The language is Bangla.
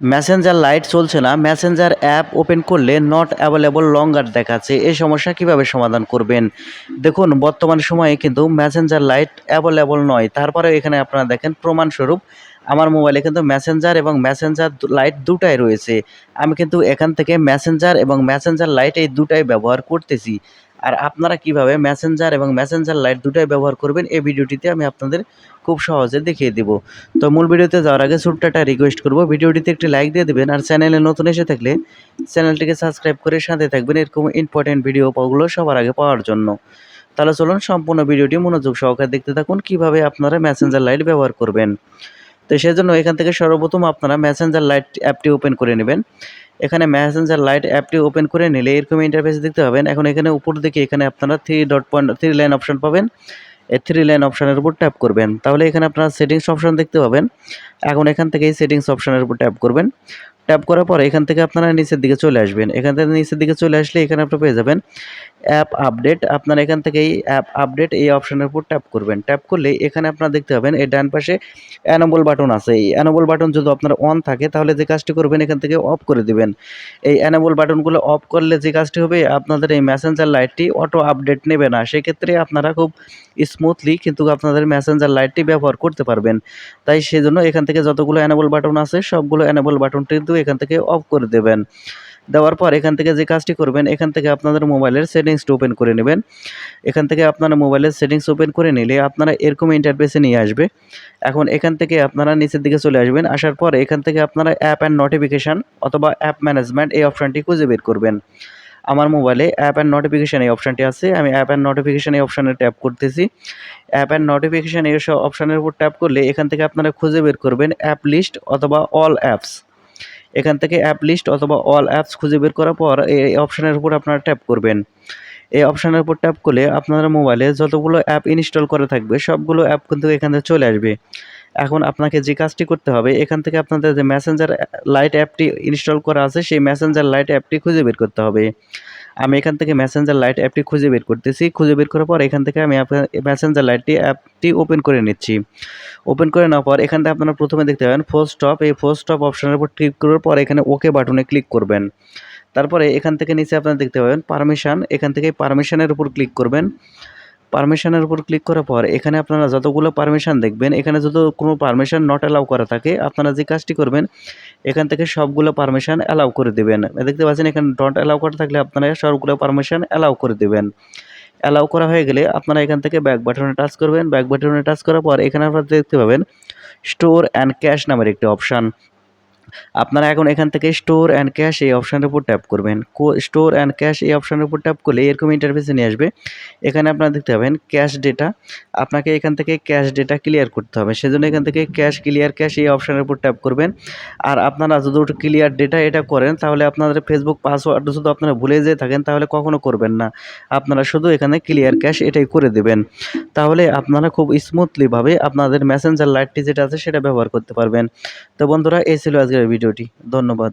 মেসেঞ্জার লাইট চলছে না। মেসেঞ্জার অ্যাপ ওপেন করলে নট অ্যাভেলেবল লঙ্গার দেখাচ্ছে। এই সমস্যা কীভাবে সমাধান করবেন? দেখুন, বর্তমান সময়ে কিন্তু মেসেঞ্জার লাইট অ্যাভেলেবল নয়। তারপরে এখানে আপনারা দেখেন, প্রমাণস্বরূপ আমার মোবাইলে কিন্তু মেসেঞ্জার এবং মেসেঞ্জার লাইট দুটাই রয়েছে। আমি কিন্তু এখান থেকে মেসেঞ্জার এবং মেসেঞ্জার লাইট এই দুটাই ব্যবহার করতেছি। আর আপনারা কীভাবে মেসেঞ্জার এবং মেসেঞ্জার লাইট দুটাই ব্যবহার করবেন, এই ভিডিওটিতে আমি আপনাদের খুব সহজে দেখিয়ে দিব। তো মূল ভিডিওতে যাওয়ার আগে ছোট্ট একটা রিকোয়েস্ট করব, ভিডিওটিতে একটি লাইক দিয়ে দেবেন আর চ্যানেলে নতুন এসে থাকলে চ্যানেলটিকে সাবস্ক্রাইব করে সাথে থাকবেন এরকম ইম্পর্টেন্ট ভিডিও পাওয়াগুলো সবার আগে পাওয়ার জন্য। তাহলে চলুন সম্পূর্ণ ভিডিওটি মনোযোগ সহকারে দেখতে থাকুন, কীভাবে আপনারা মেসেঞ্জার লাইট ব্যবহার করবেন। তো সেজন্য এখান থেকে সর্বপ্রথম আপনারা মেসেঞ্জার লাইট অ্যাপটি ওপেন করে নেবেন। এখানে মেসেঞ্জার লাইট অ্যাপটি ওপেন করে নিলে এরকম ইন্টারফেস দেখতে পাবেন। এখন এখানে উপর দিকে এখানে আপনারা three dot point three line option পাবেন। এই থ্রি লাইন অপশানের উপর ট্যাপ করবেন। তাহলে এখানে আপনারা সেটিংস অপশান দেখতে পাবেন। এখন এখান থেকে এই সেটিংস অপশানের উপর ট্যাপ করবেন। ট্যাপ করার পর এখান থেকে আপনারা নিচের দিকে চলে আসবেন। এখান থেকে নিচের দিকে চলে আসলে এখানে আপনারা পেয়ে যাবেন অ্যাপ আপডেট আপনারা এখান থেকে এই অ্যাপ আপডেট এই অপশানের উপর ট্যাপ করবেন। ট্যাপ করলে এখানে আপনারা দেখতে পাবেন, এই ডান পাশে অ্যানোবল বাটন আছে। এই অ্যানোবল বাটন যদি আপনার অন থাকে, তাহলে যে কাজটি করবেন এখান থেকে অফ করে দিবেন। এই অ্যানোবল বাটনগুলো অফ করলে যে কাজটি হবে, আপনাদের এই মেসেঞ্জার লাইটটি অটো আপডেট নেবে না। সেক্ষেত্রে আপনারা খুব স্মুথলি কিন্তু আপনাদের মেসেঞ্জার লাইটটি ব্যবহার করতে পারবেন। তাই সেজন্য এখান থেকে যতগুলো অ্যানোবল বাটন আছে, সবগুলো অ্যানোবল বাটন কিন্তু এখান থেকে অফ করে দেবেন। দেওয়ার পর এখান থেকে যে কাজটি করবেন, এখান থেকে আপনাদের মোবাইলের সেটিংসটা ওপেন করে নেবেন। এখান থেকে আপনারা মোবাইলের সেটিংস ওপেন করে নিলে আপনারা এরকম ইন্টারফেসে নিয়ে আসবে। এখন এখান থেকে আপনারা নিচের দিকে চলে আসবেন, আসার পর এখান থেকে আপনারা অ্যাপ অ্যান্ড নোটিফিকেশান অথবা অ্যাপ ম্যানেজমেন্ট এই অপশানটি খুঁজে বের করবেন। আমার মোবাইলে অ্যাপ অ্যান্ড নোটিফিকেশান এই অপশানটি আছে, আমি অ্যাপ অ্যান্ড নোটিফিকেশান এই অপশানে ট্যাপ করতেছি। অ্যাপ অ্যান্ড নোটিফিকেশান এই অপশানের উপর ট্যাপ করলে এখান থেকে আপনারা খুঁজে বের করবেন অ্যাপ লিস্ট অথবা অল অ্যাপস এখান থেকে অ্যাপ লিস্ট অথবা অল অ্যাপস খুঁজে বের করার পর এই অপশানের উপর আপনারা ট্যাপ করবেন। এই অপশানের উপর ট্যাপ করলে আপনার মোবাইলে যতগুলো অ্যাপ ইনস্টল করা থাকবে, সবগুলো অ্যাপ কিন্তু এখান থেকে চলে আসবে। এখন আপনাকে যে কাজটি করতে হবে, এখান থেকে আপনাদের যে মেসেঞ্জার লাইট অ্যাপটি ইনস্টল করা আছে, সেই মেসেঞ্জার লাইট অ্যাপটি খুঁজে বের করতে হবে। আমি এখান থেকে মেসেঞ্জার লাইট অ্যাপটি খুঁজে বের করতেছি। খুঁজে বের করার পর এখান থেকে আমি মেসেঞ্জার লাইটটি অ্যাপটি ওপেন করে নিচ্ছি। ওপেন করে নেওয়ার পর এখান থেকে আপনারা প্রথমে দেখতে পাবেন ফোর্স স্টপ এই ফোর স্টপ অপশনের উপর ক্লিক করার পর এখানে ওকে বাটনে ক্লিক করবেন। তারপরে এখান থেকে নিচে আপনারা দেখতে পাবেন পারমিশান এখান থেকে পারমিশানের উপর ক্লিক করবেন। পারমিশনের উপর ক্লিক করার পর এখানে আপনারা যতগুলো পারমিশন দেখবেন, এখানে যত কোনো পারমিশন নট অ্যালাউ করা থাকে, আপনারা যে কাজটি করবেন, এখান থেকে সবগুলো পারমিশন অ্যালাউ করে দেবেন। দেখতে পাচ্ছেন এখানে ডট অ্যালাউ করা থাকলে আপনারা সবগুলো পারমিশন অ্যালাউ করে দেবেন। অ্যালাউ করা হয়ে গেলে আপনারা এখান থেকে ব্যাক বাটনে টাচ করবেন। ব্যাক বাটনে টাচ করার পর এখানে আপনারা দেখতে পাবেন স্টোর অ্যান্ড ক্যাশ নামের একটি অপশান আপনারা এখন এখান থেকে স্টোর অ্যান্ড ক্যাশ এই অপশানের উপর ট্যাপ করবেন। স্টোর অ্যান্ড ক্যাশ এই অপশানের উপর ট্যাপ করলে এরকম ইন্টারফেসে নিয়ে আসবে। এখানে আপনারা দেখতে পাবেন ক্যাশ ডেটা আপনাকে এখান থেকে ক্যাশ ডেটা ক্লিয়ার করতে হবে। সেজন্য এখান থেকে ক্যাশ ক্লিয়ার ক্যাশ এই অপশানের উপর ট্যাপ করবেন। আর আপনারা যদি ক্লিয়ার ডেটা এটা করেন, তাহলে আপনাদের ফেসবুক পাসওয়ার্ড শুধু আপনারা ভুলে যেয়ে থাকেন, তাহলে কখনো করবেন না। আপনারা শুধু এখানে ক্লিয়ার ক্যাশ এটাই করে দেবেন। তাহলে আপনারা খুব স্মুথলিভাবে আপনাদের মেসেঞ্জার লাইটটি যেটা আছে সেটা ব্যবহার করতে পারবেন। তো বন্ধুরা, এই ছিল ভিডিওটি। ধন্যবাদ।